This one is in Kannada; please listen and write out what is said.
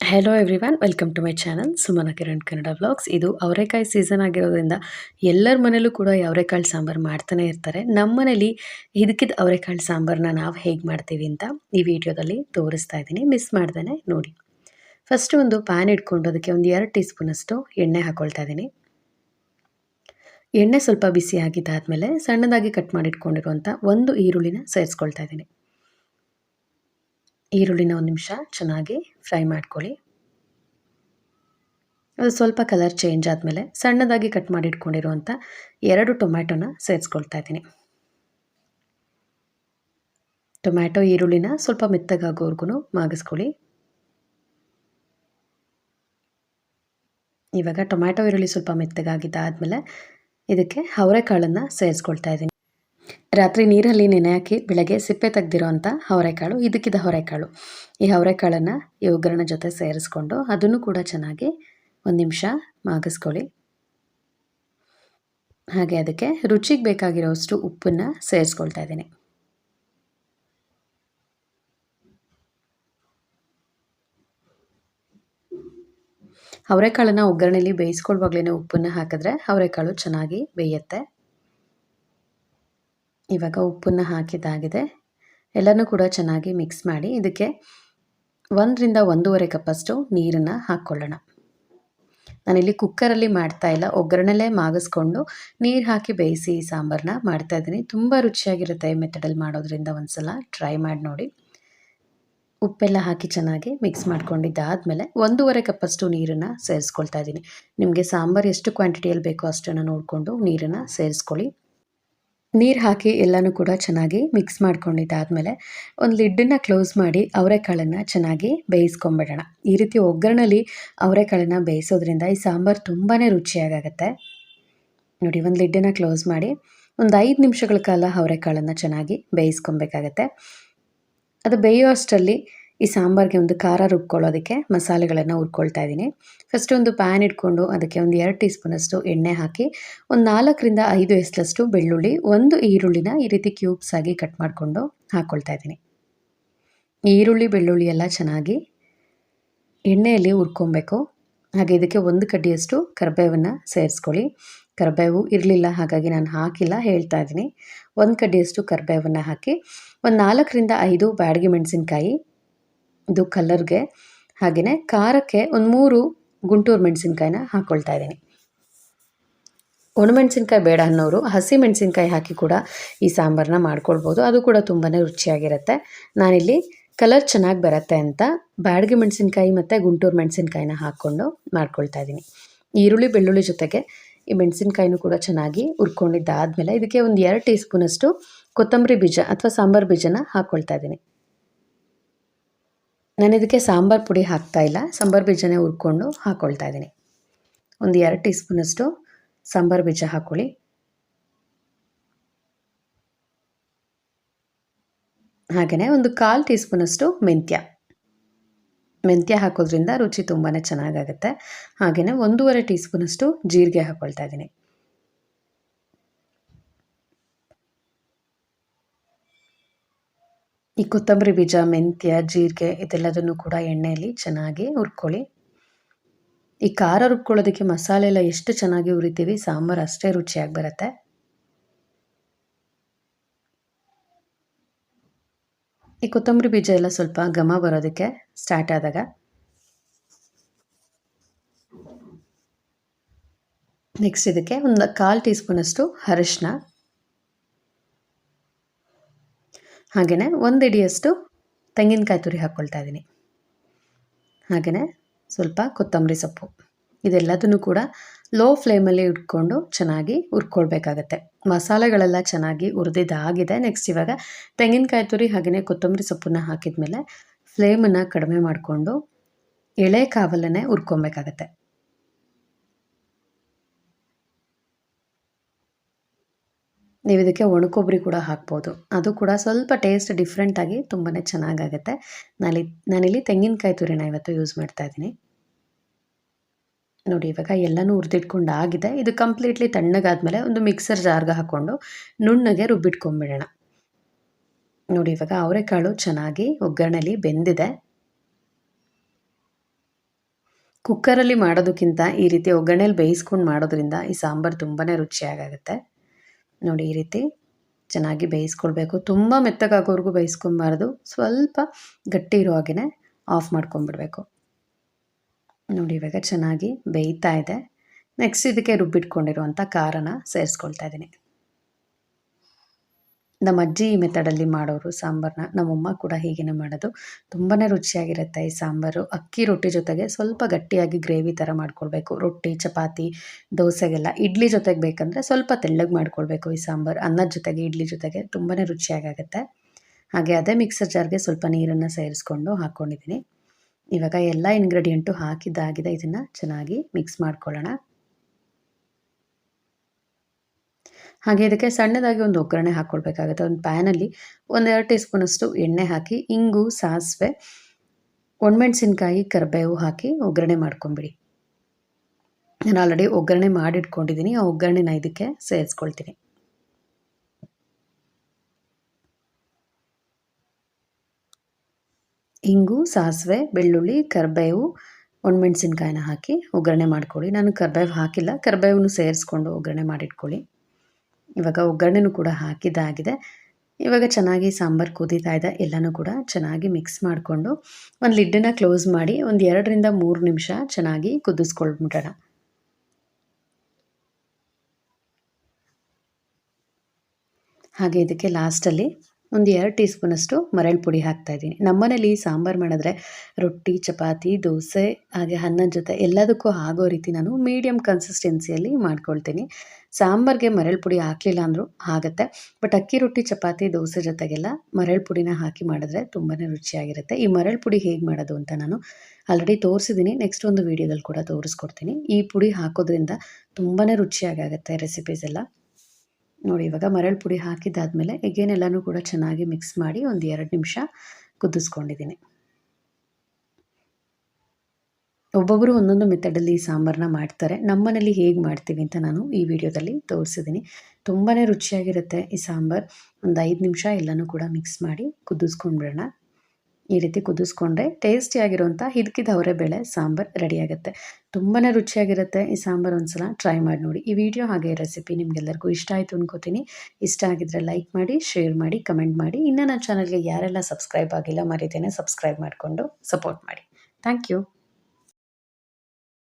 Hello everyone welcome to my channel Sumana Kiran Kannada vlogs ಇದು ಅವರೆಕಾಯಿ ಸೀಸನ್ ಆಗಿರೋದ್ರಿಂದ ಎಲ್ಲರ ಮನೇಲೂ ಕೂಡ ಈ ಅವರೆಕಾಳು ಸಾಂಬಾರು ಮಾಡ್ತಾನೆ ಇರ್ತಾರೆ. ನಮ್ಮ ಮನೇಲಿ ಇದಕ್ಕಿದ್ದ ಅವರೆಕಾಳು ಸಾಂಬಾರನ್ನ ನಾವು ಹೇಗೆ ಮಾಡ್ತೀವಿ ಅಂತ ಈ ವಿಡಿಯೋದಲ್ಲಿ ತೋರಿಸ್ತಾ ಇದ್ದೀನಿ. ಮಿಸ್ ಮಾಡ್ದೇ ನೋಡಿ. ಫಸ್ಟ್ ಒಂದು ಪ್ಯಾನ್ ಇಟ್ಕೊಂಡು ಅದಕ್ಕೆ ಒಂದು ಎರಡು ಟೀ ಸ್ಪೂನಷ್ಟು ಎಣ್ಣೆ ಹಾಕ್ಕೊಳ್ತಾ ಇದ್ದೀನಿ. ಎಣ್ಣೆ ಸ್ವಲ್ಪ ಬಿಸಿ ಆಗಿದ್ದಾದಮೇಲೆ ಸಣ್ಣದಾಗಿ ಕಟ್ ಮಾಡಿಟ್ಕೊಂಡಿರುವಂಥ ಒಂದು ಈರುಳ್ಳಿನ ಸೇರಿಸ್ಕೊಳ್ತಾ ಇದ್ದೀನಿ. ಈರುಳ್ಳಿನ ಒಂದು ನಿಮಿಷ ಚೆನ್ನಾಗಿ ಫ್ರೈ ಮಾಡ್ಕೊಳ್ಳಿ. ಅದು ಸ್ವಲ್ಪ ಕಲರ್ ಚೇಂಜ್ ಆದಮೇಲೆ ಸಣ್ಣದಾಗಿ ಕಟ್ ಮಾಡಿ ಇಟ್ಕೊಂಡಿರುವಂಥ ಎರಡು ಟೊಮ್ಯಾಟೊನ ಸೇರಿಸ್ಕೊಳ್ತಾ ಇದ್ದೀನಿ. ಟೊಮ್ಯಾಟೊ, ಈರುಳ್ಳಿನ ಸ್ವಲ್ಪ ಮೆತ್ತಗಾಗೋವರೆಗೂ ಮಾಗಿಸ್ಕೊಳ್ಳಿ. ಇವಾಗ ಟೊಮ್ಯಾಟೊ, ಈರುಳ್ಳಿ ಸ್ವಲ್ಪ ಮೆತ್ತಗಾಗಿದ್ದಾದಮೇಲೆ ಇದಕ್ಕೆ ಅವರೆಕಾಳನ್ನು ಸೇರಿಸ್ಕೊಳ್ತಾ ಇದ್ದೀನಿ. ರಾತ್ರಿ ನೀರಲ್ಲಿ ನೆನೆ ಹಾಕಿ ಬೆಳಗ್ಗೆ ಸಿಪ್ಪೆ ತೆಗ್ದಿರೋ ಅಂಥ ಅವರೆಕಾಳು ಇದಕ್ಕಿದ ಹೊರೆಕಾಳು ಈ ಅವರೆಕಾಳನ್ನು ಈ ಒಗ್ಗರಣೆ ಜೊತೆ ಸೇರಿಸ್ಕೊಂಡು ಅದನ್ನು ಕೂಡ ಚೆನ್ನಾಗಿ ಒಂದು ನಿಮಿಷ ಮಾಗಿಸ್ಕೊಳ್ಳಿ. ಹಾಗೆ ಅದಕ್ಕೆ ರುಚಿಗೆ ಬೇಕಾಗಿರೋಷ್ಟು ಉಪ್ಪನ್ನು ಸೇರಿಸ್ಕೊಳ್ತಾ ಇದ್ದೀನಿ. ಅವರೆಕಾಳನ್ನು ಒಗ್ಗರಣೆಯಲ್ಲಿ ಬೇಯಿಸ್ಕೊಳ್ವಾಗ್ಲೇ ಉಪ್ಪನ್ನು ಹಾಕಿದ್ರೆ ಅವರೆಕಾಳು ಚೆನ್ನಾಗಿ ಬೇಯುತ್ತೆ. ಇವಾಗ ಉಪ್ಪನ್ನು ಹಾಕಿದ್ದಾಗಿದೆ. ಎಲ್ಲನೂ ಕೂಡ ಚೆನ್ನಾಗಿ ಮಿಕ್ಸ್ ಮಾಡಿ ಇದಕ್ಕೆ ಒಂದರಿಂದ ಒಂದೂವರೆ ಕಪ್ಪಷ್ಟು ನೀರನ್ನು ಹಾಕ್ಕೊಳ್ಳೋಣ. ನಾನಿಲ್ಲಿ ಕುಕ್ಕರಲ್ಲಿ ಮಾಡ್ತಾ ಇಲ್ಲ ಒಗ್ಗರಣೆಲೇ ಮಾಗಿಸ್ಕೊಂಡು ನೀರು ಹಾಕಿ ಬೇಯಿಸಿ ಸಾಂಬಾರನ್ನ ಮಾಡ್ತಾ ಇದ್ದೀನಿ. ತುಂಬ ರುಚಿಯಾಗಿರುತ್ತೆ ಈ ಮೆಥಡಲ್ಲಿ ಮಾಡೋದ್ರಿಂದ ಒಂದು ಸಲ ಟ್ರೈ ಮಾಡಿ ನೋಡಿ. ಉಪ್ಪೆಲ್ಲ ಹಾಕಿ ಚೆನ್ನಾಗಿ ಮಿಕ್ಸ್ ಮಾಡ್ಕೊಂಡಿದ್ದಾದಮೇಲೆ ಒಂದೂವರೆ ಕಪ್ಪಷ್ಟು ನೀರನ್ನು ಸೇರಿಸ್ಕೊಳ್ತಾ ಇದ್ದೀನಿ. ನಿಮಗೆ ಸಾಂಬಾರು ಎಷ್ಟು ಕ್ವಾಂಟಿಟಿಯಲ್ಲಿ ಬೇಕೋ ಅಷ್ಟನ್ನು ನೋಡಿಕೊಂಡು ನೀರನ್ನು ಸೇರಿಸ್ಕೊಳ್ಳಿ. ನೀರು ಹಾಕಿ ಎಲ್ಲನೂ ಕೂಡ ಚೆನ್ನಾಗಿ ಮಿಕ್ಸ್ ಮಾಡ್ಕೊಂಡಿದ್ದಾದಮೇಲೆ ಒಂದು ಲಿಡ್ಡನ್ನು ಕ್ಲೋಸ್ ಮಾಡಿ ಅವರೆಕಾಳನ್ನು ಚೆನ್ನಾಗಿ ಬೇಯಿಸ್ಕೊಂಬಿಡೋಣ. ಈ ರೀತಿ ಒಗ್ಗರಣೆಲಿ ಅವರೆಕಾಳನ್ನು ಬೇಯಿಸೋದ್ರಿಂದ ಈ ಸಾಂಬಾರು ತುಂಬಾ ರುಚಿಯಾಗತ್ತೆ ನೋಡಿ, ಒಂದು ಲಿಡ್ಡನ್ನು ಕ್ಲೋಸ್ ಮಾಡಿ ಒಂದು ಐದು ನಿಮಿಷಗಳ ಕಾಲ ಅವರೆಕಾಳನ್ನು ಚೆನ್ನಾಗಿ ಬೇಯಿಸ್ಕೊಬೇಕಾಗತ್ತೆ. ಅದು ಬೇಯೋ ಅಷ್ಟರಲ್ಲಿ ಈ ಸಾಂಬಾರಿಗೆ ಒಂದು ಖಾರ ರುಬ್ಕೊಳ್ಳೋದಕ್ಕೆ ಮಸಾಲೆಗಳನ್ನು ಹುರ್ಕೊಳ್ತಾ ಇದ್ದೀನಿ. ಫಸ್ಟ್ ಒಂದು ಪ್ಯಾನ್ ಇಟ್ಕೊಂಡು ಅದಕ್ಕೆ ಒಂದು ಎರಡು ಟೀ ಸ್ಪೂನಷ್ಟು ಎಣ್ಣೆ ಹಾಕಿ, ಒಂದು ನಾಲ್ಕರಿಂದ ಐದು ಎಸ್ಲಷ್ಟು ಬೆಳ್ಳುಳ್ಳಿ, ಒಂದು ಈರುಳ್ಳಿನ ಈ ರೀತಿ ಕ್ಯೂಬ್ಸ್ ಆಗಿ ಕಟ್ ಮಾಡಿಕೊಂಡು ಹಾಕ್ಕೊಳ್ತಾ ಇದ್ದೀನಿ. ಈರುಳ್ಳಿ, ಬೆಳ್ಳುಳ್ಳಿ ಎಲ್ಲ ಚೆನ್ನಾಗಿ ಎಣ್ಣೆಯಲ್ಲಿ ಹುರ್ಕೊಬೇಕು. ಹಾಗೆ ಇದಕ್ಕೆ ಒಂದು ಕಡ್ಡಿಯಷ್ಟು ಕರ್ಬೇವನ್ನು ಸೇರಿಸ್ಕೊಳ್ಳಿ. ಕರ್ಬೇವು ಇರಲಿಲ್ಲ, ಹಾಗಾಗಿ ನಾನು ಹಾಕಿಲ್ಲ, ಹೇಳ್ತಾ ಇದ್ದೀನಿ. ಒಂದು ಕಡ್ಡಿಯಷ್ಟು ಕರ್ಬೇವನ್ನು ಹಾಕಿ, ಒಂದು ನಾಲ್ಕರಿಂದ ಐದು ಬ್ಯಾಡಗಿ ಮೆಣಸಿನ್ಕಾಯಿ ಇದು ಕಲರ್ಗೆ ಹಾಗೆಯೇ ಖಾರಕ್ಕೆ ಒಂದು ಮೂರು ಗುಂಟೂರು ಮೆಣಸಿನ್ಕಾಯಿನ ಹಾಕ್ಕೊಳ್ತಾ ಇದ್ದೀನಿ. ಒಣಮೆಣಸಿನ್ಕಾಯಿ ಬೇಡ ಅನ್ನೋರು ಹಸಿ ಮೆಣಸಿನ್ಕಾಯಿ ಹಾಕಿ ಕೂಡ ಈ ಸಾಂಬಾರನ್ನ ಮಾಡ್ಕೊಳ್ಬೋದು. ಅದು ಕೂಡ ತುಂಬಾ ರುಚಿಯಾಗಿರುತ್ತೆ. ನಾನಿಲ್ಲಿ ಕಲರ್ ಚೆನ್ನಾಗಿ ಬರುತ್ತೆ ಅಂತ ಬ್ಯಾಡಗಿ ಮೆಣಸಿನ್ಕಾಯಿ ಮತ್ತು ಗುಂಟೂರು ಮೆಣಸಿನ್ಕಾಯಿನ ಹಾಕ್ಕೊಂಡು ಮಾಡ್ಕೊಳ್ತಾ ಇದ್ದೀನಿ. ಈರುಳ್ಳಿ ಬೆಳ್ಳುಳ್ಳಿ ಜೊತೆಗೆ ಈ ಮೆಣಸಿನ್ಕಾಯಿನೂ ಕೂಡ ಚೆನ್ನಾಗಿ ಹುರ್ಕೊಂಡಿದ್ದಾದಮೇಲೆ ಇದಕ್ಕೆ ಒಂದು ಎರಡು ಟೀ ಸ್ಪೂನಷ್ಟು ಕೊತ್ತಂಬರಿ ಬೀಜ ಅಥವಾ ಸಾಂಬಾರು ಬೀಜನ ಹಾಕ್ಕೊಳ್ತಾ ಇದ್ದೀನಿ. ನಾನು ಇದಕ್ಕೆ ಸಾಂಬಾರು ಪುಡಿ ಹಾಕ್ತಾ ಇಲ್ಲ. ಸಾಂಬಾರು ಬೀಜನೇ ಹುರ್ಕೊಂಡು ಹಾಕ್ಕೊಳ್ತಾ ಇದ್ದೀನಿ. ಒಂದು ಎರಡು ಟೀ ಸ್ಪೂನಷ್ಟು ಸಾಂಬಾರು ಬೀಜ ಹಾಕ್ಕೊಳ್ಳಿ ಹಾಗೆಯೇ ಒಂದು ಕಾಲು ಟೀ ಸ್ಪೂನಷ್ಟು ಮೆಂತ್ಯ. ಮೆಂತ್ಯ ಹಾಕೋದ್ರಿಂದ ರುಚಿ ತುಂಬಾ ಚೆನ್ನಾಗಾಗುತ್ತೆ. ಹಾಗೆಯೇ ಒಂದೂವರೆ ಟೀ ಸ್ಪೂನಷ್ಟು ಜೀರಿಗೆ ಹಾಕ್ಕೊಳ್ತಾ ಇದ್ದೀನಿ. ಈ ಕೊತ್ತಂಬರಿ ಬೀಜ, ಮೆಂತ್ಯ, ಜೀರಿಗೆ ಇದೆಲ್ಲದನ್ನು ಕೂಡ ಎಣ್ಣೆಯಲ್ಲಿ ಚೆನ್ನಾಗಿ ಹುರ್ಕೊಳ್ಳಿ. ಈ ಖಾರ ರುಬ್ಕೊಳ್ಳೋದಕ್ಕೆ ಮಸಾಲೆ ಎಲ್ಲ ಎಷ್ಟು ಚೆನ್ನಾಗಿ ಹುರಿತೀವಿ, ಸಾಂಬಾರು ಅಷ್ಟೇ ರುಚಿಯಾಗಿ ಬರುತ್ತೆ. ಈ ಕೊತ್ತಂಬರಿ ಬೀಜ ಎಲ್ಲ ಸ್ವಲ್ಪ ಘಮ ಬರೋದಕ್ಕೆ ಸ್ಟಾರ್ಟ್ ಆದಾಗ ನೆಕ್ಸ್ಟ್ ಇದಕ್ಕೆ ಒಂದು ಕಾಲು ಟೀ ಸ್ಪೂನಷ್ಟು ಅರಶಿನ ಹಾಗೆಯೇ ಒಂದು ಇಡಿಯಷ್ಟು ತೆಂಗಿನಕಾಯಿ ತುರಿ ಹಾಕ್ಕೊಳ್ತಾ ಇದ್ದೀನಿ. ಹಾಗೆಯೇ ಸ್ವಲ್ಪ ಕೊತ್ತಂಬರಿ ಸೊಪ್ಪು. ಇದೆಲ್ಲದನ್ನು ಕೂಡ ಲೋ ಫ್ಲೇಮಲ್ಲಿ ಇಟ್ಕೊಂಡು ಚೆನ್ನಾಗಿ ಹುರ್ಕೊಳ್ಬೇಕಾಗತ್ತೆ. ಮಸಾಲೆಗಳೆಲ್ಲ ಚೆನ್ನಾಗಿ ಹುರಿದಿದ್ದಾಗಿದೆ ನೆಕ್ಸ್ಟ್ ಇವಾಗ ತೆಂಗಿನಕಾಯಿ ತುರಿ ಹಾಗೆಯೇ ಕೊತ್ತಂಬರಿ ಸೊಪ್ಪನ್ನ ಹಾಕಿದ ಮೇಲೆ ಫ್ಲೇಮನ್ನು ಕಡಿಮೆ ಮಾಡಿಕೊಂಡು ಎಳೆ ಕಾವಲನ್ನೇ ಹುರ್ಕೊಬೇಕಾಗತ್ತೆ ನೀವು ಇದಕ್ಕೆ ಒಣಕೊಬ್ಬರಿ ಕೂಡ ಹಾಕ್ಬೋದು. ಅದು ಕೂಡ ಸ್ವಲ್ಪ ಟೇಸ್ಟ್ ಡಿಫ್ರೆಂಟಾಗಿ ತುಂಬಾ ಚೆನ್ನಾಗಾಗುತ್ತೆ. ನಾನಿ ನಾನಿಲ್ಲಿ ತೆಂಗಿನಕಾಯಿ ತುರಿನ ಇವತ್ತು ಯೂಸ್ ಮಾಡ್ತಾ ಇದ್ದೀನಿ. ನೋಡಿ, ಇವಾಗ ಎಲ್ಲನೂ ಹುರಿದಿಟ್ಕೊಂಡು ಆಗಿದೆ. ಇದು ಕಂಪ್ಲೀಟ್ಲಿ ತಣ್ಣಗಾದ್ಮೇಲೆ ಒಂದು ಮಿಕ್ಸರ್ ಜಾರ್ಗೆ ಹಾಕ್ಕೊಂಡು ನುಣ್ಣಗೆ ರುಬ್ಬಿಟ್ಕೊಂಡ್ಬಿಡೋಣ ನೋಡಿ, ಇವಾಗ ಅವರೆಕಾಳು ಚೆನ್ನಾಗಿ ಒಗ್ಗರಣೆಲಿ ಬೆಂದಿದೆ. ಕುಕ್ಕರಲ್ಲಿ ಮಾಡೋದಕ್ಕಿಂತ ಈ ರೀತಿ ಒಗ್ಗರಣೆಲಿ ಬೇಯಿಸ್ಕೊಂಡು ಮಾಡೋದ್ರಿಂದ ಈ ಸಾಂಬಾರು ತುಂಬಾ ರುಚಿಯಾಗುತ್ತೆ. ನೋಡಿ ಈ ರೀತಿ ಚೆನ್ನಾಗಿ ಬೇಯಿಸ್ಕೊಳ್ಬೇಕು. ತುಂಬ ಮೆತ್ತಗಾಗೋವರೆಗೂ ಬೇಯಿಸ್ಕೊಬಾರ್ದು ಸ್ವಲ್ಪ ಗಟ್ಟಿ ಇರೋ ಹಾಗೆ ಆಫ್ ಮಾಡ್ಕೊಂಬಿಡ್ಬೇಕು ನೋಡಿ ಇವಾಗ ಚೆನ್ನಾಗಿ ಬೇಯ್ತಾ ಇದೆ. ನೆಕ್ಸ್ಟ್ ಇದಕ್ಕೆ ರುಬ್ಬಿಟ್ಕೊಂಡಿರುವಂಥ ಖಾರನ ಸೇರಿಸ್ಕೊಳ್ತಾ ಇದ್ದೀನಿ. ನಮ್ಮ ಅಜ್ಜಿ ಈ ಮೆಥಡಲ್ಲಿ ಮಾಡೋರು ಸಾಂಬಾರನ್ನ ನಮ್ಮಮ್ಮ ಕೂಡ ಹೀಗೇ ಮಾಡೋದು. ತುಂಬಾ ರುಚಿಯಾಗಿರುತ್ತೆ ಈ ಸಾಂಬಾರು. ಅಕ್ಕಿ ರೊಟ್ಟಿ ಜೊತೆಗೆ ಸ್ವಲ್ಪ ಗಟ್ಟಿಯಾಗಿ ಗ್ರೇವಿ ಥರ ಮಾಡ್ಕೊಳ್ಬೇಕು. ರೊಟ್ಟಿ, ಚಪಾತಿ, ದೋಸೆಗೆಲ್ಲ ಇಡ್ಲಿ ಜೊತೆಗೆ ಬೇಕಂದರೆ ಸ್ವಲ್ಪ ತೆಳ್ಳಗೆ ಮಾಡ್ಕೊಳ್ಬೇಕು ಈ ಸಾಂಬಾರು. ಅನ್ನದ ಜೊತೆಗೆ, ಇಡ್ಲಿ ಜೊತೆಗೆ ತುಂಬಾ ರುಚಿಯಾಗುತ್ತೆ ಹಾಗೆ ಅದೇ ಮಿಕ್ಸರ್ ಜಾರ್ಗೆ ಸ್ವಲ್ಪ ನೀರನ್ನು ಸೇರಿಸ್ಕೊಂಡು ಹಾಕ್ಕೊಂಡಿದ್ದೀನಿ ಇವಾಗ ಎಲ್ಲ ಇಂಗ್ರೀಡಿಯೆಂಟು ಹಾಕಿದ್ದಾಗಿದೆ. ಇದನ್ನು ಚೆನ್ನಾಗಿ ಮಿಕ್ಸ್ ಮಾಡ್ಕೊಳ್ಳೋಣ. ಹಾಗೆ ಇದಕ್ಕೆ ಸಣ್ಣದಾಗಿ ಒಂದು ಒಗ್ಗರಣೆ ಹಾಕ್ಕೊಳ್ಬೇಕಾಗುತ್ತೆ ಒಂದು ಪ್ಯಾನಲ್ಲಿ ಒಂದೆರಡು ಟೀ ಸ್ಪೂನಷ್ಟು ಎಣ್ಣೆ ಹಾಕಿ, ಇಂಗು, ಸಾಸಿವೆ, ಒಣಮೆಣಸಿನ್ಕಾಯಿ, ಕರಿಬೇವು ಹಾಕಿ ಒಗ್ಗರಣೆ ಮಾಡ್ಕೊಂಬಿಡಿ. ನಾನು ಆಲ್ರೆಡಿ ಒಗ್ಗರಣೆ ಮಾಡಿಟ್ಕೊಂಡಿದ್ದೀನಿ ಆ ಒಗ್ಗರಣೆನ ಇದಕ್ಕೆ ಸೇರಿಸ್ಕೊಳ್ತೀನಿ. ಇಂಗು, ಸಾಸಿವೆ, ಬೆಳ್ಳುಳ್ಳಿ, ಕರಿಬೇವು, ಒಣಮೆಣಸಿನ್ಕಾಯಿನ ಹಾಕಿ ಒಗ್ಗರಣೆ ಮಾಡ್ಕೊಳ್ಳಿ. ನಾನು ಕರಿಬೇವು ಹಾಕಿಲ್ಲ. ಕರಿಬೇವನ್ನು ಸೇರಿಸ್ಕೊಂಡು ಒಗ್ಗರಣೆ ಮಾಡಿಟ್ಕೊಳ್ಳಿ. ಇವಾಗ ಒಗ್ಗರಣೆನೂ ಕೂಡ ಹಾಕಿದ್ದಾಗಿದೆ. ಇವಾಗ ಚೆನ್ನಾಗಿ ಸಾಂಬಾರು ಕುದೀತಾ ಇದೆ. ಎಲ್ಲನೂ ಕೂಡ ಚೆನ್ನಾಗಿ ಮಿಕ್ಸ್ ಮಾಡಿಕೊಂಡು ಒಂದು ಲಿಡ್ಡನ್ನು ಕ್ಲೋಸ್ ಮಾಡಿ ಒಂದು ಎರಡರಿಂದ ಮೂರು ನಿಮಿಷ ಚೆನ್ನಾಗಿ ಕುದಿಸ್ಕೊಳ್ಬಿಡೋಣ. ಹಾಗೆ ಇದಕ್ಕೆ ಲಾಸ್ಟಲ್ಲಿ ಒಂದು ಎರಡು ಟೀ ಸ್ಪೂನಷ್ಟು ಮರಳು ಪುಡಿ ಹಾಕ್ತಾಯಿದ್ದೀನಿ ನಮ್ಮನೇಲಿ ಸಾಂಬಾರು ಮಾಡಿದ್ರೆ ರೊಟ್ಟಿ, ಚಪಾತಿ, ದೋಸೆ, ಹಾಗೆ ಅನ್ನದ ಜೊತೆ ಎಲ್ಲದಕ್ಕೂ ಆಗೋ ರೀತಿ ನಾನು ಮೀಡಿಯಮ್ ಕನ್ಸಿಸ್ಟೆನ್ಸಿಯಲ್ಲಿ ಮಾಡ್ಕೊಳ್ತೀನಿ. ಸಾಂಬಾರಿಗೆ ಮರಳು ಪುಡಿ ಹಾಕಲಿಲ್ಲ ಅಂದರೂ ಆಗುತ್ತೆ. ಬಟ್ ಅಕ್ಕಿ ರೊಟ್ಟಿ, ಚಪಾತಿ, ದೋಸೆ ಜೊತೆಗೆಲ್ಲ ಮರಳು ಪುಡಿನ ಹಾಕಿ ಮಾಡಿದ್ರೆ ತುಂಬಾ ರುಚಿಯಾಗಿರುತ್ತೆ. ಈ ಮರಳು ಪುಡಿ ಹೇಗೆ ಮಾಡೋದು ಅಂತ ನಾನು ಆಲ್ರೆಡಿ ತೋರಿಸಿದ್ದೀನಿ. ನೆಕ್ಸ್ಟ್ ಒಂದು ವೀಡಿಯೋದಲ್ಲಿ ಕೂಡ ತೋರಿಸ್ಕೊಡ್ತೀನಿ. ಈ ಪುಡಿ ಹಾಕೋದ್ರಿಂದ ತುಂಬಾ ರುಚಿಯಾಗುತ್ತೆ ರೆಸಿಪೀಸ್ ಎಲ್ಲ. ನೋಡಿ, ಇವಾಗ ಮರಳು ಪುಡಿ ಹಾಕಿದ್ದಾದಮೇಲೆ ಈಗೇನೆಲ್ಲನೂ ಕೂಡ ಚೆನ್ನಾಗಿ ಮಿಕ್ಸ್ ಮಾಡಿ ಒಂದು ಎರಡು ನಿಮಿಷ ಕುದಿಸ್ಕೊಂಡಿದ್ದೀನಿ. ಒಬ್ಬೊಬ್ಬರು ಒಂದೊಂದು ಮೆಥಡಲ್ಲಿ ಸಾಂಬಾರನ್ನ ಮಾಡ್ತಾರೆ. ನಮ್ಮನೇಲಿ ಹೇಗೆ ಮಾಡ್ತೀವಿ ಅಂತ ನಾನು ಈ ವಿಡಿಯೋದಲ್ಲಿ ತೋರಿಸಿದ್ದೀನಿ. ತುಂಬಾ ರುಚಿಯಾಗಿರುತ್ತೆ ಈ ಸಾಂಬಾರು. ಒಂದು ಐದು ನಿಮಿಷ ಎಲ್ಲನೂ ಕೂಡ ಮಿಕ್ಸ್ ಮಾಡಿ ಕುದಿಸ್ಕೊಂಡ್ಬಿಡೋಣ. ಈ ರೀತಿ ಕುದಿಸ್ಕೊಂಡ್ರೆ ಟೇಸ್ಟಿಯಾಗಿರುವಂಥ ಹಿದಕಿದ ಅವರೆಬೇಳೆ ಸಾಂಬಾರು ರೆಡಿಯಾಗುತ್ತೆ. ತುಂಬಾ ರುಚಿಯಾಗಿರುತ್ತೆ ಈ ಸಾಂಬಾರು ಒಂದ್ಸಲ ಟ್ರೈ ಮಾಡಿ ನೋಡಿ. ಈ ವಿಡಿಯೋ ಹಾಗೆ ರೆಸಿಪಿ ನಿಮಗೆಲ್ಲರಿಗೂ ಇಷ್ಟ ಆಯಿತು ಅನ್ಕೋತೀನಿ. ಇಷ್ಟ ಆಗಿದ್ರೆ ಲೈಕ್ ಮಾಡಿ ಶೇರ್ ಮಾಡಿ ಕಮೆಂಟ್ ಮಾಡಿ. ಇನ್ನು ನನ್ನ ಚಾನಲ್ಗೆ ಯಾರೆಲ್ಲ ಸಬ್ಸ್ಕ್ರೈಬ್ ಆಗಿಲ್ಲ ಮರಿತೇನೆ ಸಬ್ಸ್ಕ್ರೈಬ್ ಮಾಡಿಕೊಂಡು ಸಪೋರ್ಟ್ ಮಾಡಿ. Thank you